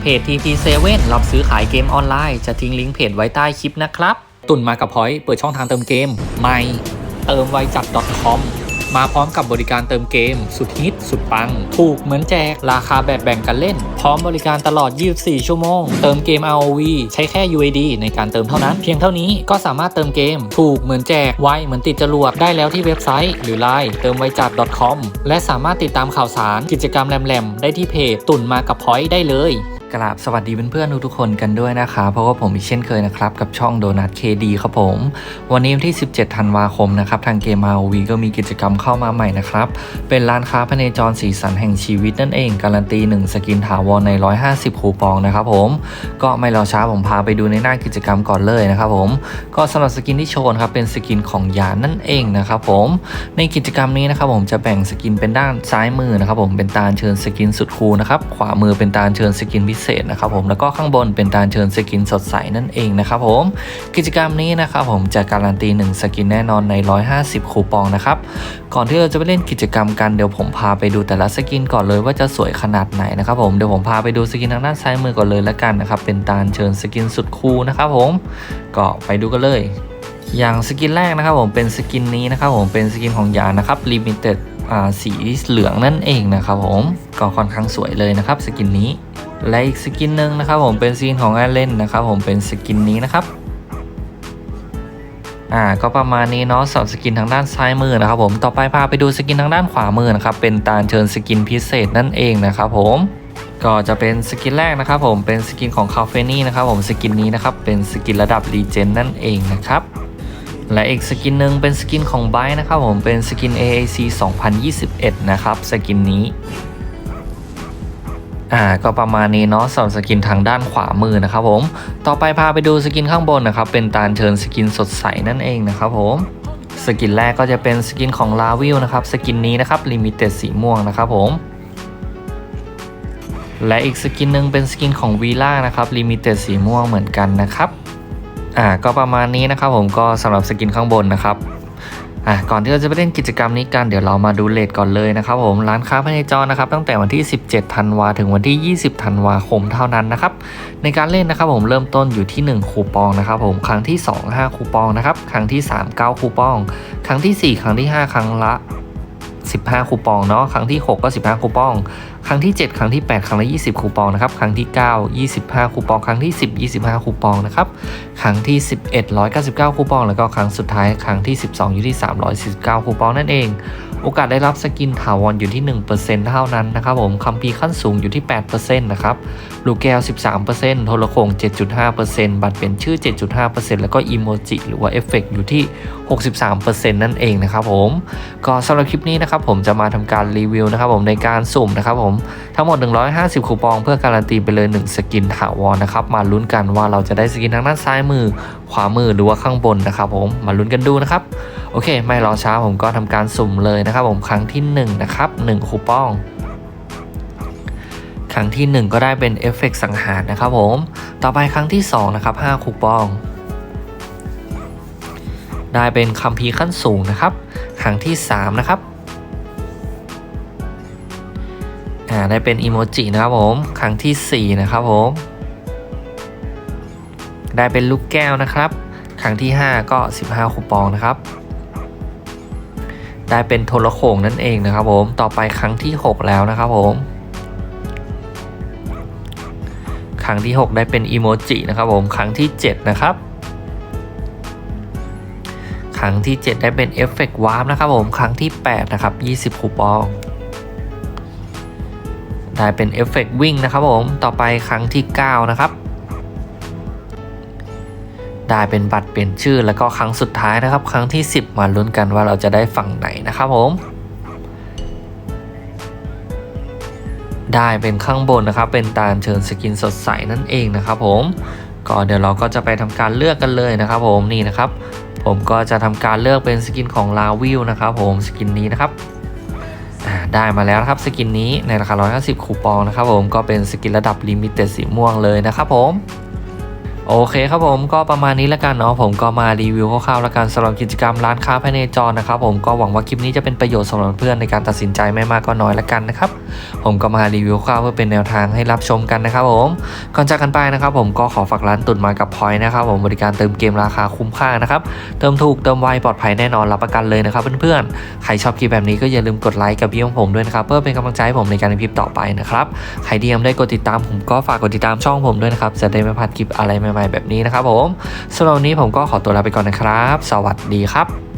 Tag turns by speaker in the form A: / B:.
A: เพจ TP7 รับซื้อขายเกมออนไลน์ จะทิ้งลิงก์เพจไว้ใต้คลิปนะครับ ตุนมากับพอยต์เปิดช่องทางเติมเกมใหม่เติมไวจัด .com มาพร้อมกับบริการเติมเกม สุดฮิต สุดปัง ถูกเหมือนแจก ราคาแบบแบ่งกันเล่น พร้อมบริการตลอด 24 ชั่วโมง เติมเกม ROV ใช้แค่ UAD ในการเติมเท่านั้น เพียงเท่านี้ก็สามารถเติมเกม ถูกเหมือนแจก ไวเหมือนติดจรวดได้แล้วที่เว็บไซต์ หรือ Line เติมไวจัด .com และสามารถติดตามข่าวสารกิจกรรมแหลมๆ ได้ที่เพจตุ่นมากับพอยต์ได้เลย กราบสวัสดีเพื่อนๆทุกๆคนกันด้วยนะคะเพราะว่าผมอีกเช่นเคยนะครับ กับช่องโดนัทเคดีครับผม วันนี้วันที่ 17 ธันวาคมนะครับ ทางเกม ROV ก็มีกิจกรรมเข้ามาใหม่นะครับ เป็นร้านค้าพเนจรสีสันแห่งชีวิตนั่นเอง การันตี 1 สกินถาวรใน 150 คูปองนะครับผม ก็ไม่รอช้าผมพาไปดูในหน้ากิจกรรมก่อนเลยนะครับผม ก็สำหรับสกินที่โชว์ครับเป็นสกินของยานนั่นเองนะครับผมในกิจกรรมนี้นะครับผมจะแบ่งสกินเป็นด้านซ้ายมือนะครับผมเป็นตาเชิญสกินสุดคูลนะครับขวามือเป็นตาเชิญสกินพิเศษนะครับผมแล้วก็ข้างบนเป็นตาลเชิญสกินสดใสนั่นเองนะครับผมกิจกรรมนี้นะครับผมจะการันตี 1 สกินแน่นอนใน 150 คูปองนะครับก่อนที่เราจะไปเล่นกิจกรรมกันเดี๋ยวผมพาไปดูแต่ละสกินก่อนเลยว่าจะสวยขนาดไหนนะครับผมเดี๋ยวผมพาไปดูสกินทางด้านซ้ายมือก่อนเลยแล้วกันนะครับเป็นตาลเชิญสกินสุดคูลนะครับผมก็ไปดูกันเลยอย่างสกินแรกนะครับผมเป็นสกินนี้นะครับผมเป็นสกินของยานะครับลิมิเต็ดสีเหลืองนั่นเองนะครับผมก็ค่อนข้างสวยเลยนะครับสกินนี้ และอีกสกินหนึ่งนะครับผมเป็นสกินของแอลเลนนะครับผมเป็นสกินนี้นะครับอ่าก็ประมาณนี้เนาะสำหรับสกินทางด้านซ้ายมือนะครับผมต่อไปพาไปดูสกินทางด้านขวามือนะครับเป็นตาลเชิญสกินพิเศษนั่นเองนะครับผมก็จะเป็นสกินแรกนะครับผมเป็นสกินของคาเฟนี่นะครับผมสกินนี้นะครับเป็นสกินระดับรีเจนนั่นเองนะครับและอีกสกินหนึ่งเป็นสกินของไบนะครับผมเป็นสกิน AAC 2021 นะครับสกินนี้ อ่าก็ประมาณนี้เนาะสำหรับสกินทางด้านขวามือนะครับผมต่อไปพาไปดูสกินข้างบนนะครับเป็นตาลเชิญสกินสดใสนั่นเองนะครับผมสกินแรกก็จะเป็นสกินของลาวิลนะครับสกินนี้นะครับลิมิเต็ดสีม่วงนะครับผมและอีกสกินหนึ่งเป็นสกินของวีล่านะครับลิมิเต็ดสีม่วงเหมือนกันนะครับอ่าก็ประมาณนี้นะครับผมก็สำหรับสกินข้างบนนะครับ อะก่อนที่เราจะไปเล่นกิจกรรมนี้กันเดี๋ยวเรามาดูเลทก่อนเลยนะครับผมร้านค้าภายในจอนะครับตั้งแต่วันที่ 17ธันวาถึงวันที่ 20ธันวาคมเท่านั้นนะครับในการเล่นนะครับผมเริ่มต้นอยู่ที่ 1 คูปองนะครับผมครั้งที่ 2 5 คูปองนะครับครั้งที่ 3 9 คูปอง ครั้งที่ 4 ครั้งที่ 5 ครั้งละ 15 คูปองเนาะ ครั้งที่ 6 ก็ 15 คูปอง ครั้งที่ 7 ครั้งที่ 8 ครั้งละ 20 คูปองนะครับ ครั้งที่ 9 25 คูปอง ครั้งที่ 10 25 คูปองนะครับ ครั้งที่ 11 199 คูปอง แล้วก็ครั้งสุดท้ายครั้งที่ 12 อยู่ที่ 349 คูปองนั่นเอง โอกาสได้รับสกินถาวรอยู่ที่ 1%เท่านั้นนะครับผมคัมภีร์ขั้นสูงอยู่ที่ 8%นะครับลูกแก้ว 13%โทรโขง7.5%บัตรเป็นชื่อ 7.5%แล้วก็อีโมจิหรือว่าเอฟเฟกอยู่ที่ 63%นั่นเองนะครับผมก็สำหรับคลิปนี้นะครับผมจะมาทำการรีวิวนะครับผมในการสุ่มนะครับผมทั้งหมด 150 คูปองเพื่อการันตีไปเลย 1 สกินถาวรนะครับมาลุ้นกันว่าเราจะได้สกินทางด้านซ้ายมือ ขวามือหรือว่าข้างบนนะครับผมมาลุ้นกันดูนะครับโอเค ไม่รอช้าผมก็ทำการสุ่มเลยนะครับครับผมครั้งที่1นะครับ1คูปอง ครั้งที่ 1 ก็ได้เป็นเอฟเฟกสังหารนะครับผมต่อไปครั้งที่2นะครับ5คูปอง ได้เป็นคัมภีร์ขั้นสูงนะครับ ครั้งที่ 3 นะครับอ่าได้เป็นอีโมจินะครับผมครั้งที่ 4 นะครับผมได้เป็นลูกแก้วนะครับ ครั้งที่ 5 ก็ 15 คูปองนะครับ ได้เป็นโทรโขงนั่นเองนะครับผมต่อไปครั้งที่ 6 แล้วนะครับผมครั้งที่ 6 ได้เป็นอีโมจินะครับผมครั้งที่ 7 นะครับ ครั้งที่ 7 ได้เป็นเอฟเฟกต์วาร์ปนะครับผมครั้งที่ 8 นะครับ 20คูปองได้เป็นเอฟเฟกต์วิ่งนะครับผมต่อไปครั้งที่ 9 นะครับ ได้เป็นบัตรเปลี่ยนชื่อแล้วก็ครั้งสุดท้ายนะครับ ครั้งที่ 10 มาลุ้นกันว่าเราจะได้ฝั่งไหนนะครับผม ได้เป็นข้างบนนะครับ เป็นตาลเชิญสกินสดใสนั่นเองนะครับผมก็เดี๋ยวเราก็จะไปทำการเลือกกันเลยนะครับ ผมนี่นะครับ ผมก็จะทำการเลือกเป็นสกินของลาวิลนะครับ ผมสกินนี้นะครับได้มาแล้วครับสกินนี้ในราคา 150 คูปองนะครับผมก็เป็นสกินระดับลิมิเต็ดสีม่วงเลยนะครับผม โอเคครับผมก็ประมาณนี้แล้วกันเนาะผมก็มารีวิวคร่าวๆแล้วกันสำหรับกิจกรรมร้านค้าภายในจอนะครับผมก็หวังว่าคลิปนี้จะเป็นประโยชน์สำหรับเพื่อนในการตัดสินใจไม่มากก็น้อยแล้วกันนะครับผมก็มารีวิวคร่าวเพื่อเป็นแนวทางให้รับชมกันนะครับผมก่อนจากกันไปนะครับผมก็ขอฝากร้านตุนมากับพอยนะครับผมบริการเติมเกมราคาคุ้มค่านะครับเติมถูกเติมไวปลอดภัยแน่นอนรับประกันเลยนะครับเพื่อนๆใครชอบคลิปแบบนี้ก็อย่าลืมกดไลค์กับพี่ของผมด้วยนะครับเพื่อเป็นกำลังใจให้ผมในการทำคลิปต่อไปนะครับใครที่ยังไม่ได้กดติดตามผมก็ฝากกดติดตามช่องผมด้วยนะครับจะได้ไม่พลาดคลิปอะไรใหม่ๆแบบนี้นะครับผมสำหรับวันนี้ผมก็ขอตัวลาไปก่อนนะครับ สวัสดีครับ